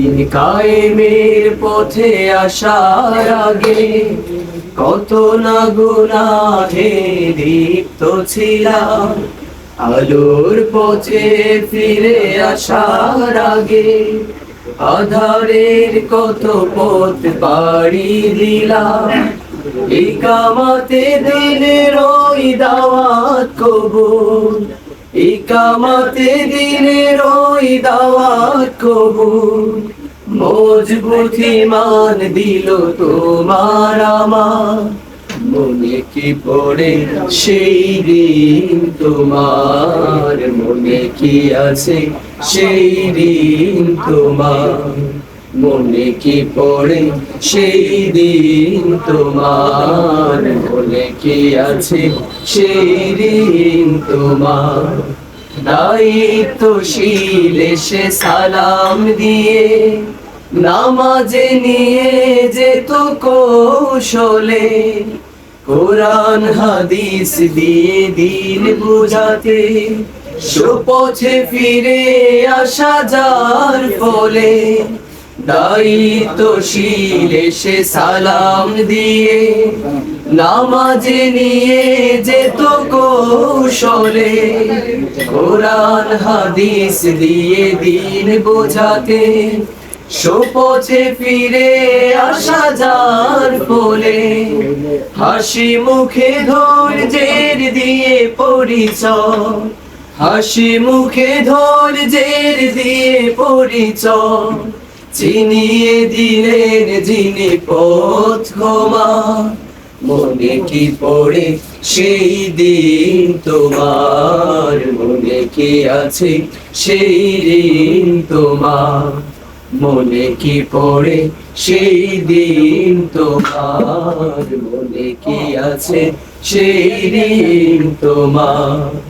দিন কায়েমের পথে আসার আগে কত না গুনাহে দীপ্ত ছিলাম। আলোর পথে ফিরে আসার আগে আধারের কত পথ পাড়ি দিলাম। এই কামাতে দিনের ওই দাওয়াত কবুল। এই কামাতে দিনের ওই দাওয়াত কবুল। মজবুতি মান দিল তোমার আমার। মনে কি পড়ে সেই দিন তোমার? মনে কি আছে সেই দিন তোমার? মনে কি পড়ে সেই দিন তোমার? মনে কি আছে সেই দিন তোমার? দায়িত্বশীল এসে সালাম দিয়ে নামাজে নিয়ে যেত কৌশলে। কোরআন, হাদিস দিয়ে দিন বুঝাতে সুপথে ফিরে আসা যার ফলে দায়িত্বশীল এসে সালাম দিয়ে, নামাজে নিয়ে যেত কৌশলে, কোরআন, হাদিস দিয়ে দিন বোঝাতে, সুপথে ফিরে আসা যার ফলে, হাসি মুখে ধৈর্যের দিয়ে পরিচয়, হাসি মুখে ধৈর্যের দিয়ে পরিচয় চিনিয়ে দিলেন যিনি পথ ক্ষমা, মনে কি পড়ে সেই দিন তোমার? মনে কি আছে সেই দিন তোমার? মনে কি পড়ে সেই দিন তোমার? মনে কি আছে সেই দিন তোমার?